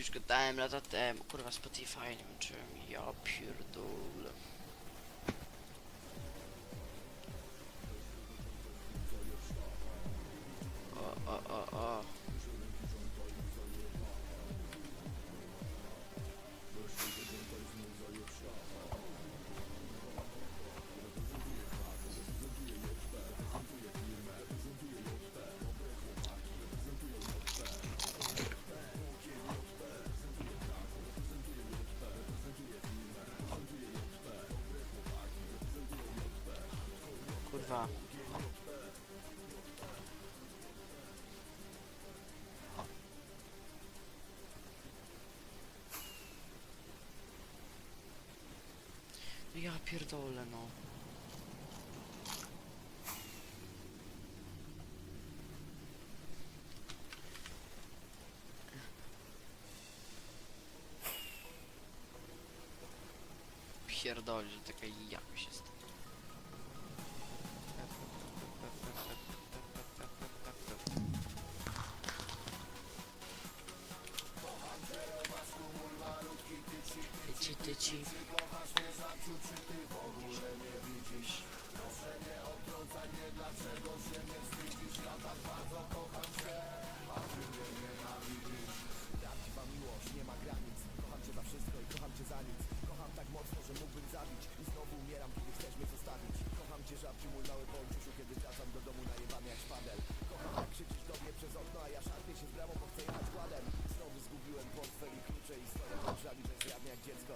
Już gadałem lata temu, kurwa Spotify, nie wiem czy ja pierdolę. O, o, o, o. pierdolę no. Pierdolę, że taka jakość jest.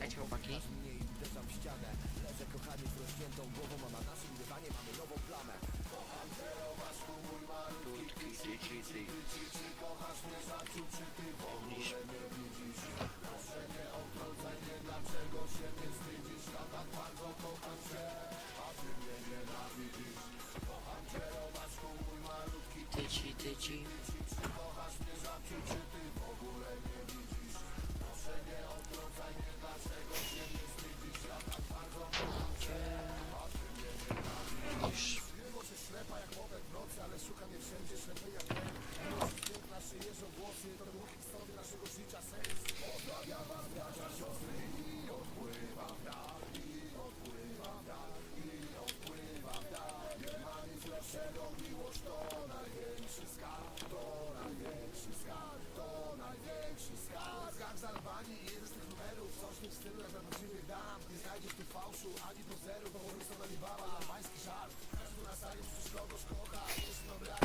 Dajcie chłopaki. Tutki, tyci, ty. Niż- Tyci, tyci. Wszędzie się pojawiają,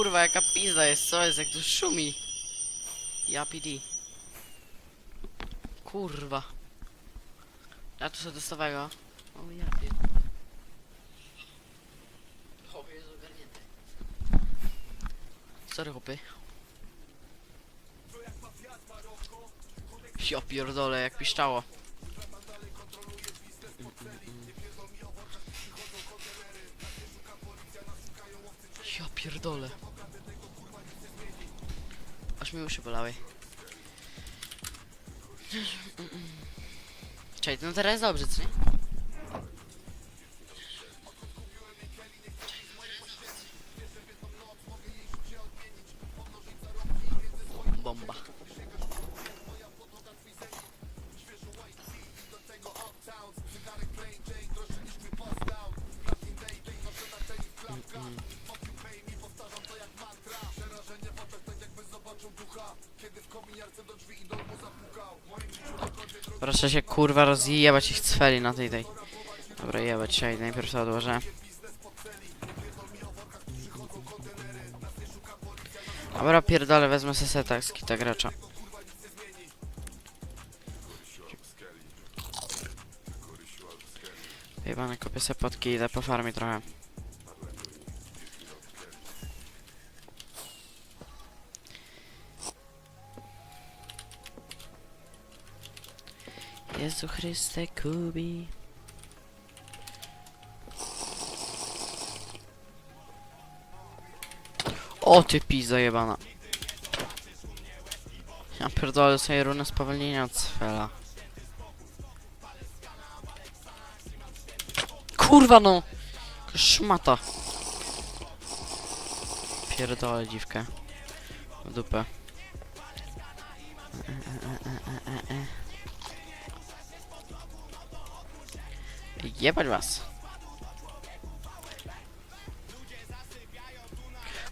kurwa, jaka pizda jest, co jest, jak tu szumi. Ja PD. Kurwa. Ja tu sobie dostawego. O ja pier... O, jest ogarnięty. Sorry chłopy. Ja pierdolę, jak piszczało. Pierdolę. Aż mi uszy bolały. Czekaj, no teraz dobrze, co nie? Proszę się kurwa rozjebać ich cfeli na tej tej. Dobra, jebać się, najpierw to odłożę. Dobra, pierdolę, wezmę se seta z kita gracza. Jebane, kopię se potki idę po farmie trochę. Jezu Chryste Kubi. O ty pizza jebana. Ja pierdolę sobie runę spowolnienia od Sfela. Kurwa no! Szmata. Pierdolę dziwkę. W dupę. Jebać was.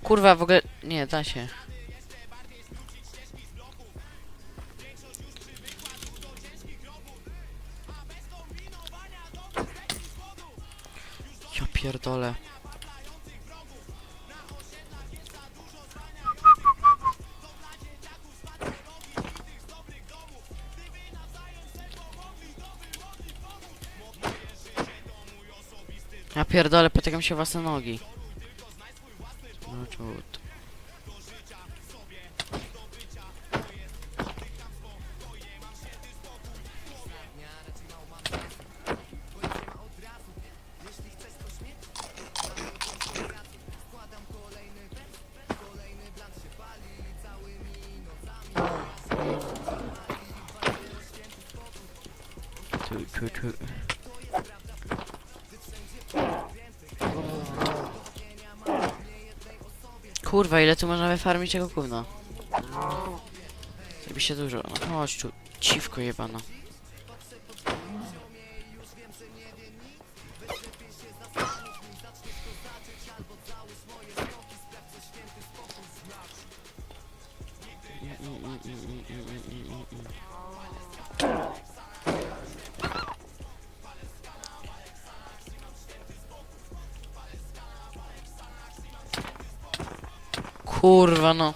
Kurwa, w ogóle... Nie, da się. Ja pierdolę. Pierdolę, potykam się własne nogi. No Kurwa, ile tu można wyfarmić tego gówna? Zrobi się dużo. No chodź tu, ciwko jebano. Kurwa no.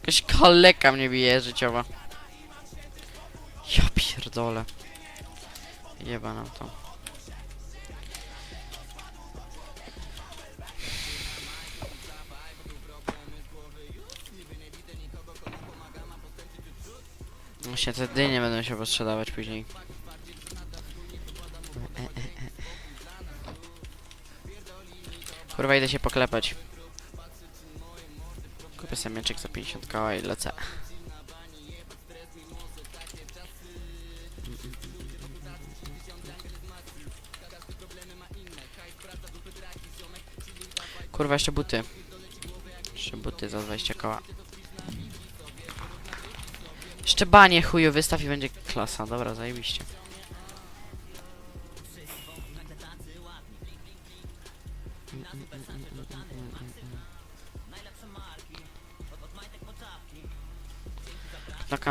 Jakaś kaleka mnie bije życiowa. Ja pierdolę. Jeba nam to. Właśnie te dynie będą się posprzedawać później. Kurwa idę się poklepać. Sobie mieczek za 50 koła i lecę. Kurwa, jeszcze buty. Jeszcze buty za 20 koła. Jeszcze banie chuju wystaw i będzie klasa. Dobra, zajebiście.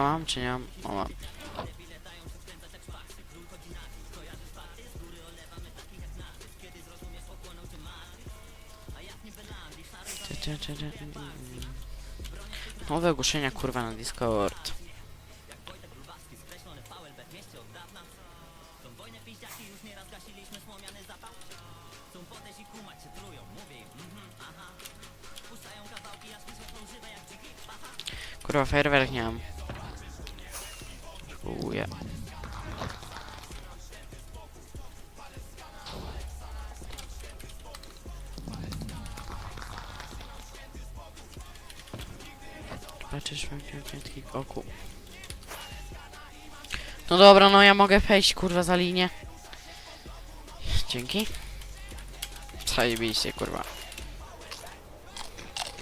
Mam, czy nie mam? O, mam. Nowe ogłoszenia kurwa na Discord. Kurwa, fajerwerk nie mam. Patrzysz, taki oku. No dobra, no ja mogę wejść kurwa za linię. Dzięki. Zajebiście kurwa.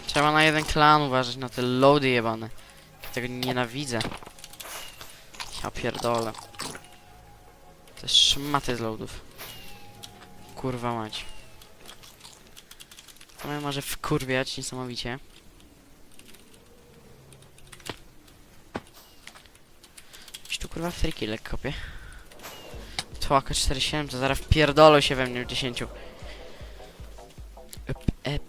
Trzeba na jeden klan uważać, na te loady jebane. Tego nienawidzę. Ja pierdolę. Te szmaty z loadów. Kurwa mać. To mnie może wkurwiać niesamowicie. Gdzieś tu kurwa friki lekko kopie. Tłaka 47 to zaraz wpierdolą się we mnie w 10. Ep, ep,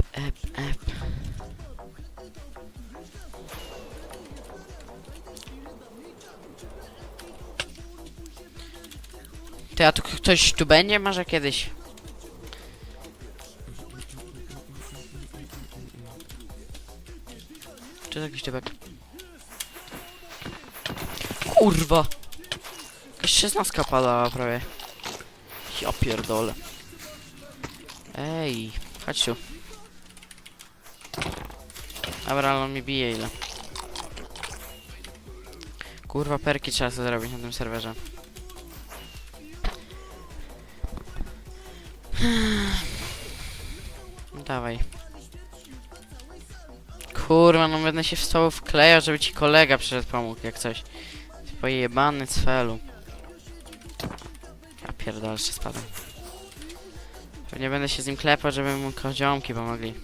tu ktoś tu będzie może kiedyś? Czy to jakiś typek? Kurwa! Jakaś szesnastka padała prawie. Ja pierdolę. Ej, chodź tu. Dobra, ale on mi bije ile. Kurwa, perki trzeba sobie zrobić na tym serwerze. Dawaj. Kurwa, no będę się w stołu wklejał, żeby ci kolega przyszedł pomógł, jak coś. Pojebany cfelu. Pierdolę, jeszcze spadłem. Pewnie będę się z nim klepał, żeby mu koziomki pomogli.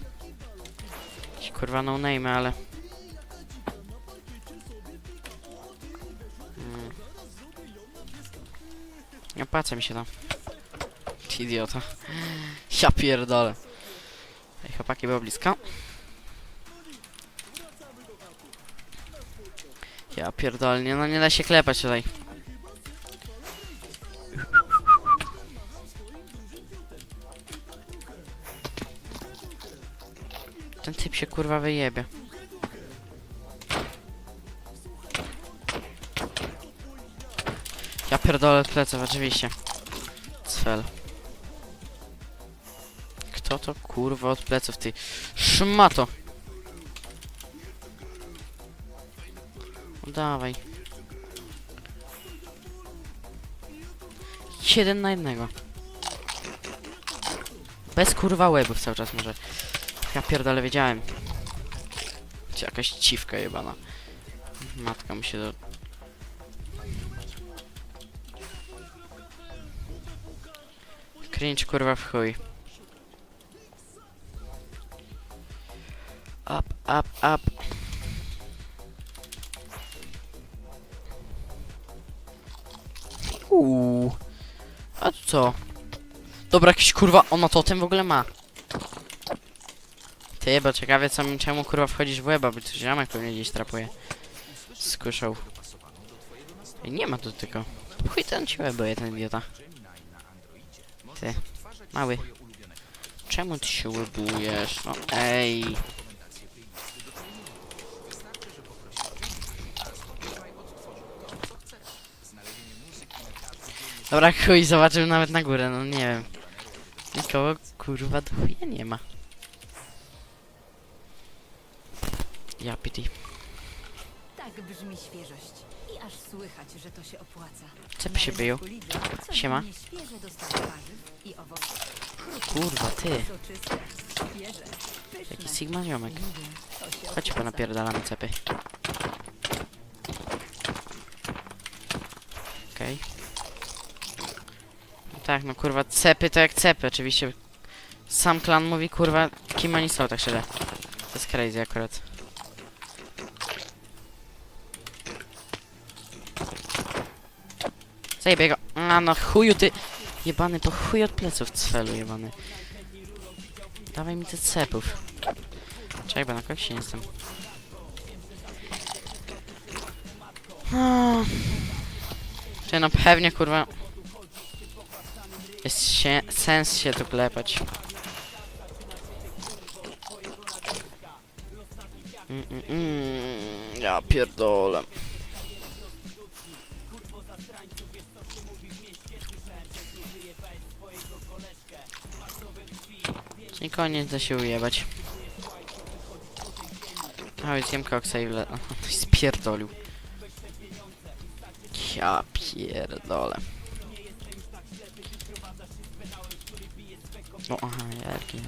Jakieś kurwa no name, ale... Mm. Nie opłaca mi się. Ty Idiota. Ja pierdolę. Ej, chłopaki było blisko. Ja pierdolę, nie, no nie da się klepać tutaj. Się kurwa wyjebie. Ja pierdolę pleców, oczywiście. Cfel. Kto to kurwa od pleców, ty szmato? No dawaj. Jeden na jednego. Bez kurwa łebów cały czas może. Ja pierdolę wiedziałem. Jakaś ciwka jebana. Matka mi się do... Cringe kurwa w chuj. Up, up, up. Uuu. A co? Dobra, jakiś kurwa, ona totem w ogóle ma. Ty, bo ciekawie co czemu kurwa wchodzisz w łeba, bo tu ziomek pewnie gdzieś trapuje. Skuszał. Ej, nie ma tu tylko. Chuj ten ci łebuje, ten idiota. Ty, mały. Czemu ty się łebujesz? No ej. Dobra, chuj, zobaczymy nawet na górę, no nie wiem. Nikogo kurwa do nie ma. Ja pity. Tak brzmi świeżość. I aż słychać, że to się opłaca. Cepy się biją. Siema. Kurwa, ty. Jaki Sigma ziomek. Chodź opłaca. ponapierdalamy cepy. Okej. No tak, no kurwa, cepy to jak cepy, oczywiście. Sam klan mówi, kurwa, kim oni są, tak szczerze. To jest crazy akurat. Zajebie go. A no chuju ty. Jebany po chuj od pleców cfelu jebany. Dawaj mi te cepów. Czekaj, bo na koksie nie jestem. Ah. Czy no pewnie kurwa Jest się, sens się tu klepać mm, mm, mm. Ja pierdolę koniec da się ujebać A więc jem koksa i wle... No, spierdolił Ja pierdolę. O, aha, jarki.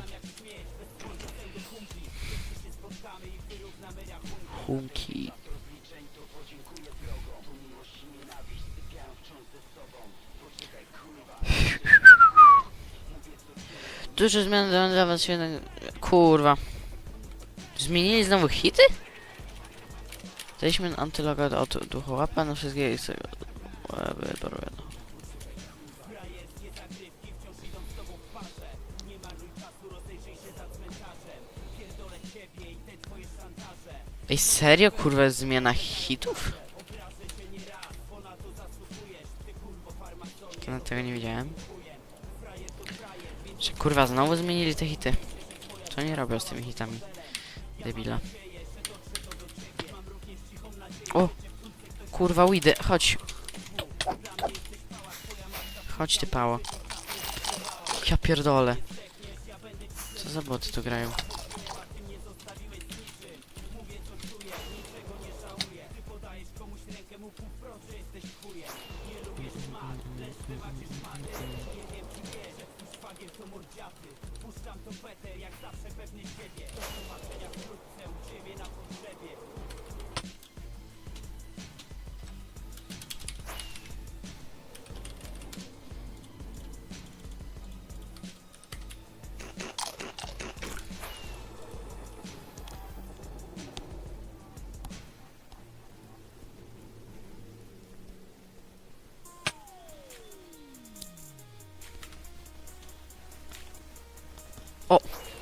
Hunki. Duże zmiany dla- was jeden... Kurwa. Zmienili znowu hity? Daliśmy antyloga od duchołapa na wszystkie i sobie... e, Wybór, no. Ej, serio? Kurwa, zmiana hitów? Ja tego nie widziałem. Kurwa znowu zmienili te hity? Co nie robią z tymi hitami? Debila. O! Kurwa, Widy, chodź. Chodź ty pało. Ja pierdolę. Co za boty tu grają?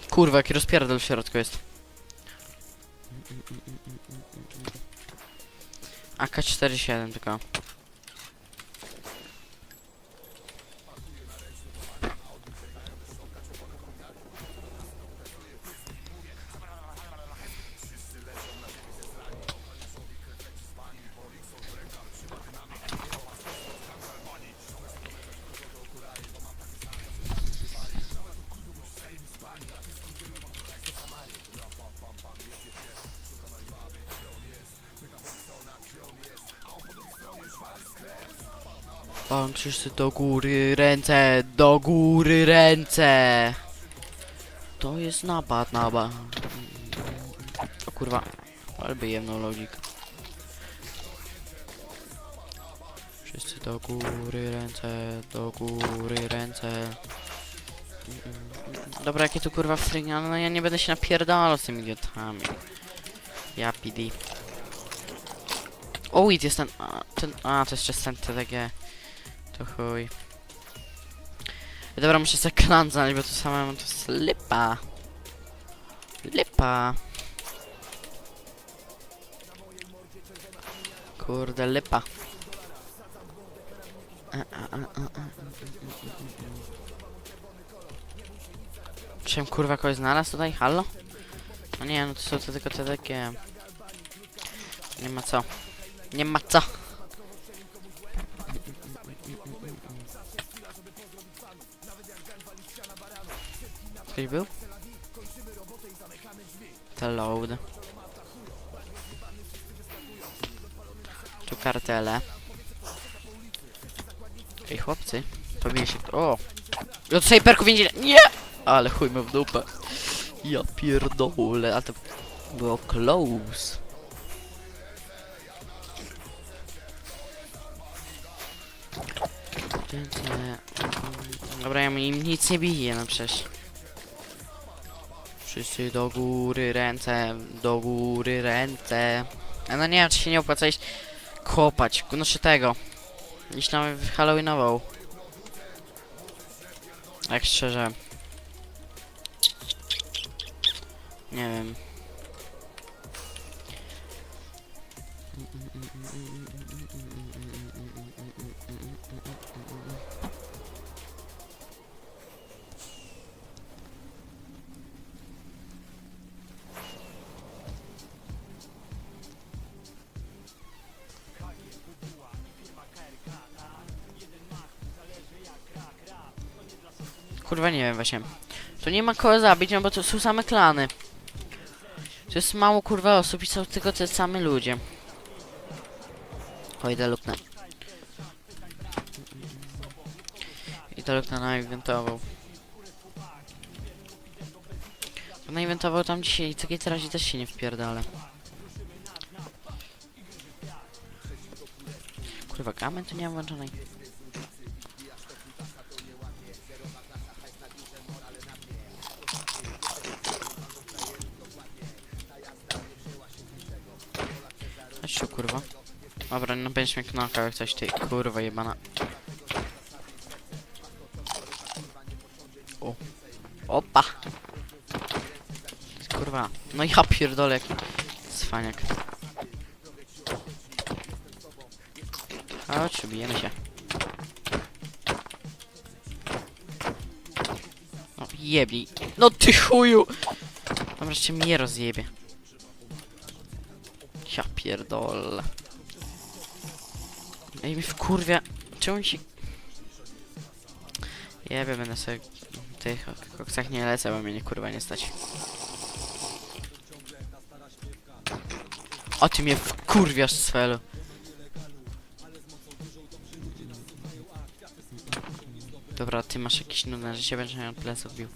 Kurwa, jaki rozpierdol w środku jest. AK-47 tylko. Wszyscy do góry, ręce, do góry, ręce. To jest napad na ba. O kurwa, ale by jedną logik. Wszyscy do góry, ręce, do góry, ręce. Dobra, jakie tu kurwa wstrygnia, no ja nie będę się napierdalał z tymi idiotami. Ja PD. O, wait, jest ten, a, ten, a, to jest jeszcze ten TDG. To chuj. Dobra, muszę sobie klan znaleźć, bo to samemu to jest lipa. Lipa. Kurde, lipa. Czym kurwa kogoś znalazł tutaj? Halo? No nie, no to są to tylko te takie... Nie ma co. Nie ma co. Ktoś był? To load. Tu kartele. Ej, chłopcy. Powinien się... O! Od snajperku więzienia! Nie! Ale chuj w dupę. Ja pierdolę, a to było close. Dobra, ja im nic nie bije, no przecież. Wszyscy do góry ręce, do góry ręce. No nie wiem, czy się nie opłaca iść kopać, znaczy tego. Iść nam Halloweenową. Tak szczerze. Nie wiem. Kurwa nie wiem właśnie. Tu nie ma kogo zabić, no bo to są same klany. To jest mało kurwa osób i są tylko te same ludzie. O, idę luknę. I to luknę nainwentował. Nainwentował tam dzisiaj i takiej razie też się nie wpierdolę. Kurwa, gamy tu nie mam włączonej. Kurwa. Dobra, no będziesz mnie knokał jak coś, ty kurwa jebana. O. Opa! Kurwa. No ja pierdolę jaki cwaniak. Chodź, bijemy się. No jebij. No ty chuju! Dobra, jeszcze mnie rozjebie. Ja pierdolę. Ej, mi wkurwia. Czemu się... Jebie, będę sobie w tych koksach nie lecę, bo mnie nie kurwa nie stać. O, ty mnie wkurwiasz, Svelu. Dobra, ty masz jakieś nudne życie, będziesz miał pleców bił.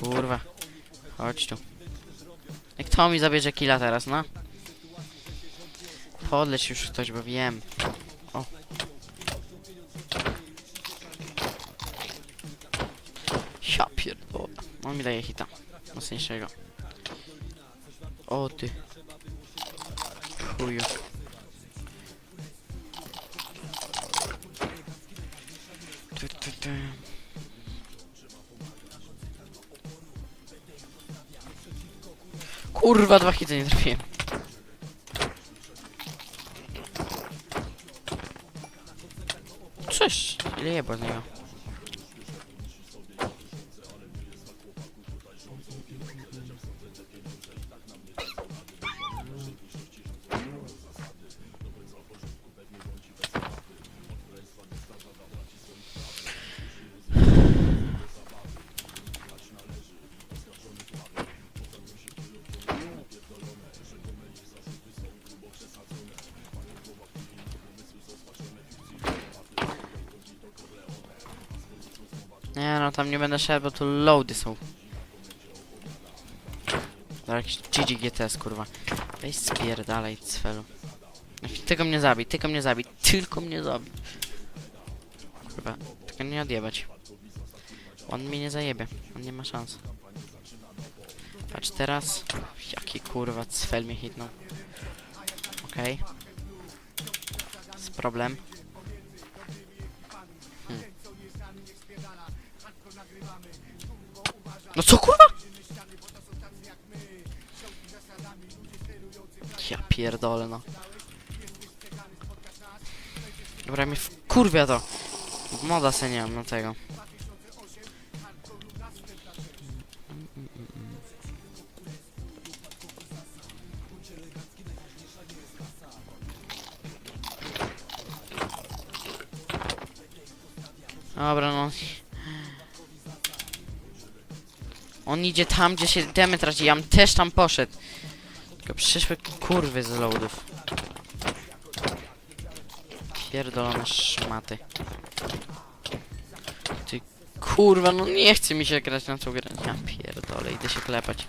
Kurwa. Chodź tu. I kto mi zabierze killa teraz, no? Podleć już ktoś, bo wiem. O. Ja pierdolę. On mi daje hita. Mocniejszego. O ty. Chuju. Kurwa, dwa hity nie trafiłem. Cześć, ile jebło z niego. Tam nie będę szedł, bo tu loady są. To jakiś GG GTS, kurwa. Weź spierdalaj, cfelu. Tylko mnie zabij, tylko mnie zabij, tylko mnie zabij. Kurwa, tylko nie odjebać. On mnie nie zajebie, on nie ma szans. Patrz teraz. Jaki kurwa cfel mnie hitnął. Okej. Z problem. No co kurwa? Ja pierdolę no. Dobra, mi wkurwia to. Moda se nie mam na tego. Idzie tam, gdzie się demy traci. Ja bym też tam poszedł. Tylko przyszły kurwy z loadów. Pierdolone szmaty. Ty kurwa, no nie chce mi się grać na tą grę. Ja pierdolę, idę się klepać.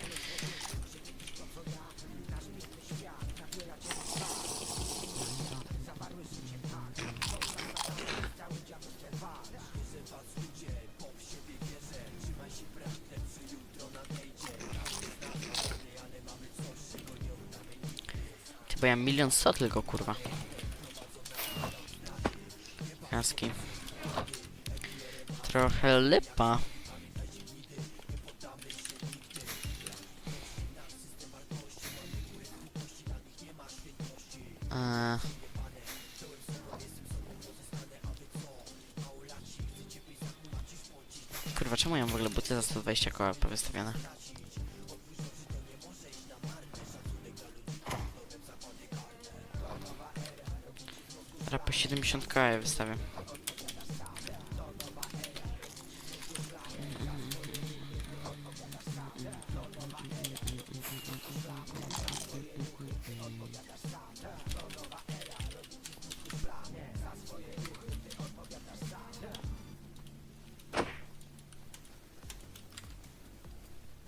miałem milion sto tylko, kurwa. Jaski. Trochę lipa. Kurwa, czemu ja w ogóle buty za 120 koła powystawiane? Teraz po 70 koła je wystawię.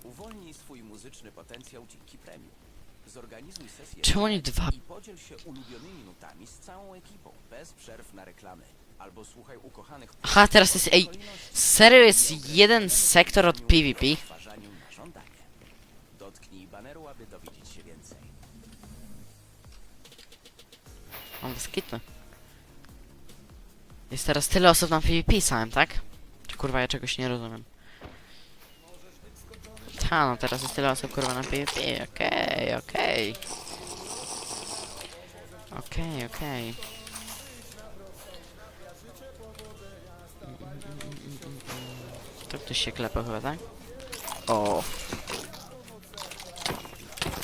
Uwolnij swój muzyczny potencjał dzięki premium. Zorganizuj sesję Czemu oni dwa podziel się ulubionymi nutami z całą ekipą, bez przerw na reklamy. Albo słuchaj ukochanych Aha, teraz jest. Ej, serio jest jeden sektor od PvP? na żądanie. Dotknij baneru, aby dowiedzieć się więcej. Mam wyskitny. Jest teraz tyle osób na PvP samym, tak? Czy kurwa ja czegoś nie rozumiem? Ta, no teraz jest tyle osób kurwa na PvP, okej, okej. Okej, okej. To ktoś się klepał chyba, tak? O.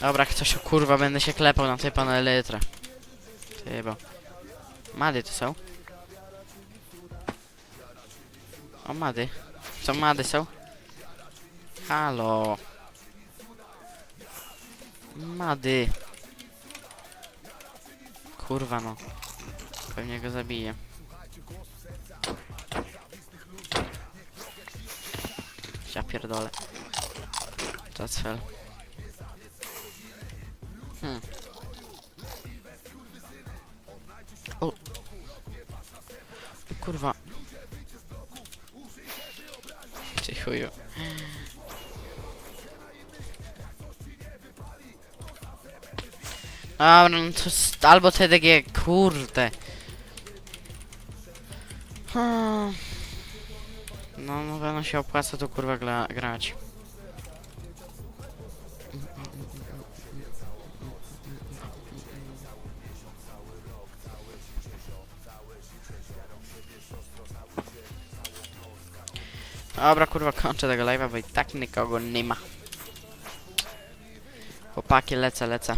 Dobra, ktoś o kurwa będę się klepał na tej panel litra. Ty, bo... Mady to są? O, mady. Co mady są? Halo. Mady. Kurwa no. Pewnie go zabiję. Ja pierdolę. To cel. Hmm. O. Kurwa. Ty chuju. Dobra, no to albo TDG, kurde. Hmm. No, no pewno się opłaca tu kurwa gra grać. Dobra, kurwa, kończę tego live'a, bo i tak nikogo nie ma. Chłopaki, lecę, lecę.